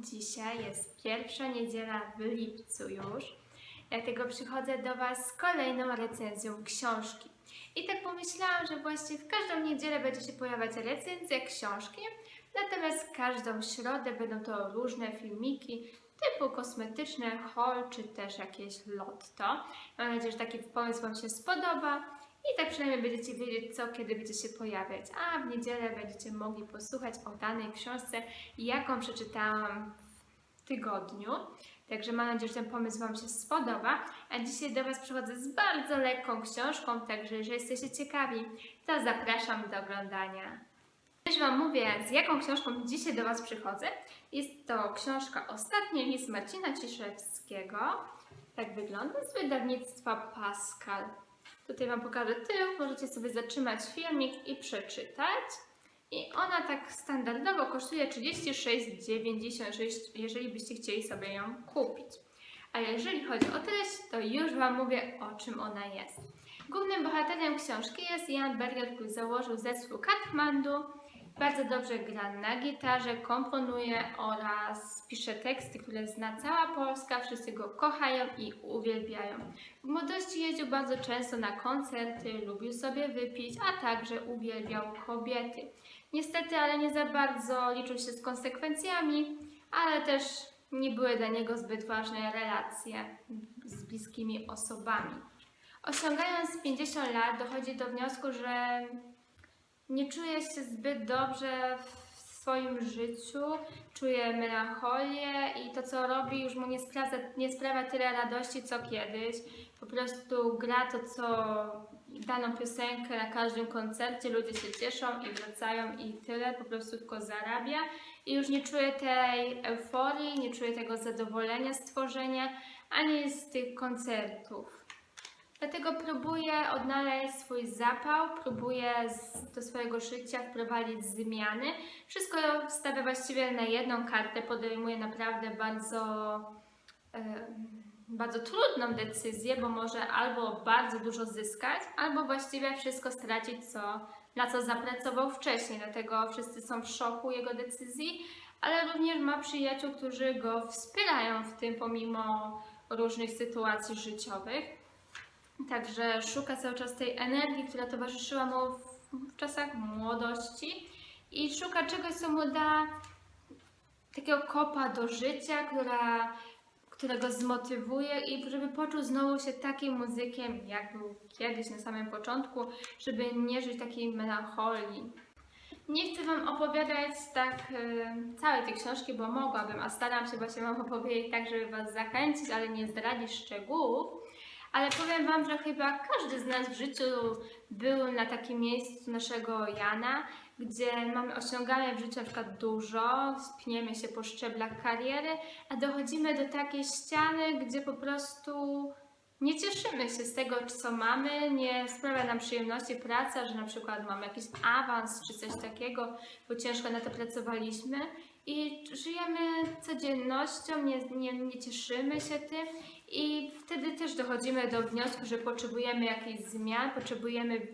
Dzisiaj jest pierwsza niedziela w lipcu już, dlatego przychodzę do Was z kolejną recenzją książki. I tak pomyślałam, że właśnie w każdą niedzielę będzie się pojawiać recenzja książki, natomiast każdą środę będą to różne filmiki typu kosmetyczne, haul czy też jakieś lotto. Mam nadzieję, że taki pomysł Wam się spodoba. I tak przynajmniej będziecie wiedzieć, co kiedy będzie się pojawiać. A w niedzielę będziecie mogli posłuchać o danej książce, jaką przeczytałam w tygodniu. Także mam nadzieję, że ten pomysł Wam się spodoba. A dzisiaj do Was przychodzę z bardzo lekką książką, także jeżeli jesteście ciekawi, to zapraszam do oglądania. Już Wam mówię, z jaką książką dzisiaj do Was przychodzę. Jest to książka Ostatni list Marcina Ciszewskiego. Tak wygląda z wydawnictwa Pascal. Tutaj Wam pokażę tył, możecie sobie zatrzymać filmik i przeczytać. I ona tak standardowo kosztuje 36,96, jeżeli byście chcieli sobie ją kupić. A jeżeli chodzi o treść, to już Wam mówię, o czym ona jest. Głównym bohaterem książki jest Jan Berger, który założył zespół Kathmandu. Bardzo dobrze gra na gitarze, komponuje oraz pisze teksty, które zna cała Polska. Wszyscy go kochają i uwielbiają. W młodości jeździł bardzo często na koncerty, lubił sobie wypić, a także uwielbiał kobiety. Niestety, ale nie za bardzo liczył się z konsekwencjami, ale też nie były dla niego zbyt ważne relacje z bliskimi osobami. Osiągając 50 lat, dochodzi do wniosku, że nie czuje się zbyt dobrze w swoim życiu, czuje melancholię i to, co robi, już mu nie sprawia, nie sprawia tyle radości, co kiedyś. Po prostu gra to, co daną piosenkę na każdym koncercie, ludzie się cieszą i wracają i tyle, po prostu tylko zarabia i już nie czuje tej euforii, nie czuje tego zadowolenia z tworzenia, ani z tych koncertów. Dlatego próbuję odnaleźć swój zapał, próbuję do swojego życia wprowadzić zmiany. Wszystko stawia właściwie na jedną kartę, podejmuje naprawdę bardzo, em, bardzo trudną decyzję, bo może albo bardzo dużo zyskać, albo właściwie wszystko stracić, co, na co zapracował wcześniej. Dlatego wszyscy są w szoku jego decyzji, ale również ma przyjaciół, którzy go wspierają w tym pomimo różnych sytuacji życiowych. Także szuka cały czas tej energii, która towarzyszyła mu w, w czasach młodości i szuka czegoś, co mu da takiego kopa do życia, która, która go zmotywuje i żeby poczuł znowu się takim muzykiem, jak był kiedyś na samym początku, żeby nie żyć takiej melancholii. Nie chcę Wam opowiadać tak e, całej tej książki, bo mogłabym, a staram się właśnie Wam opowiedzieć tak, żeby Was zachęcić, ale nie zdradzić szczegółów. Ale powiem Wam, że chyba każdy z nas w życiu był na takim miejscu naszego Jana, gdzie mamy, osiągamy w życiu na przykład dużo, pniemy się po szczeblach kariery, a dochodzimy do takiej ściany, gdzie po prostu nie cieszymy się z tego, co mamy, nie sprawia nam przyjemności praca, że na przykład mamy jakiś awans czy coś takiego, bo ciężko na to pracowaliśmy i żyjemy codziennością, nie, nie, nie cieszymy się tym i wtedy też dochodzimy do wniosku, że potrzebujemy jakichś zmian, potrzebujemy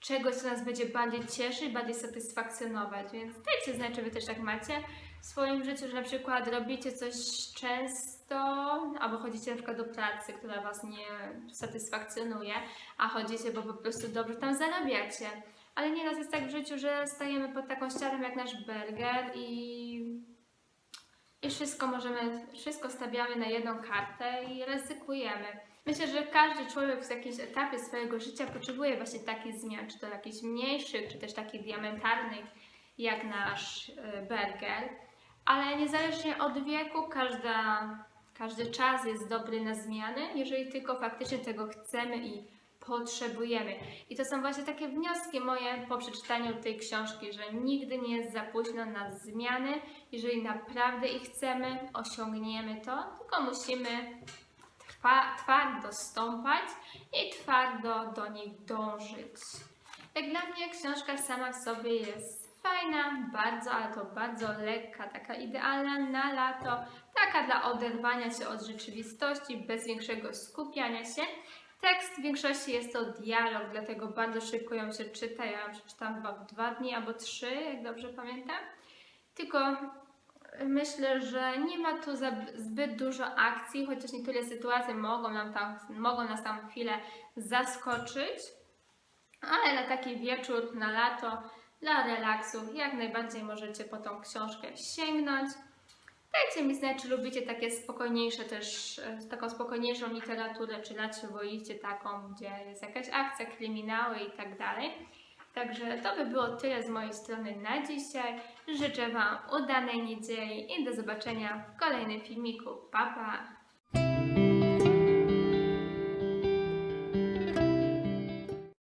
czegoś, co nas będzie bardziej cieszyć, bardziej satysfakcjonować. Więc dajcie znać, czy Wy też tak macie w swoim życiu, że na przykład robicie coś często, albo chodzicie na przykład do pracy, która Was nie satysfakcjonuje, a chodzicie, bo po prostu dobrze tam zarabiacie. Ale nieraz jest tak w życiu, że stajemy pod taką ścianą jak nasz burger i i wszystko możemy, wszystko stawiamy na jedną kartę i ryzykujemy. Myślę, że każdy człowiek w jakimś etapie swojego życia potrzebuje właśnie takich zmian, czy to jakichś mniejszych, czy też takich diamentarnych, jak nasz e, burger. Ale niezależnie od wieku, każda, każdy czas jest dobry na zmiany, jeżeli tylko faktycznie tego chcemy i potrzebujemy. I to są właśnie takie wnioski moje po przeczytaniu tej książki, że nigdy nie jest za późno na zmiany. Jeżeli naprawdę ich chcemy, osiągniemy to, tylko musimy trwa, twardo stąpać i twardo do nich dążyć. Jak dla mnie książka sama w sobie jest fajna, bardzo, ale to bardzo lekka, taka idealna na lato, taka dla oderwania się od rzeczywistości, bez większego skupiania się. Tekst w większości jest to dialog, dlatego bardzo szybko ją się czyta. Ja ją przeczytałam chyba w dwa dni albo trzy, jak dobrze pamiętam. Tylko myślę, że nie ma tu zbyt dużo akcji, chociaż niektóre sytuacje mogą, nam tam, mogą nas tam chwilę zaskoczyć. Ale na taki wieczór, na lato, dla relaksu, jak najbardziej możecie po tą książkę sięgnąć. Dajcie mi znać, czy lubicie takie spokojniejsze też, e, taką spokojniejszą literaturę, czy raczej wolicie taką, gdzie jest jakaś akcja, kryminały i tak dalej. Także to by było tyle z mojej strony na dzisiaj. Życzę Wam udanej niedzieli i do zobaczenia w kolejnym filmiku. Pa, pa!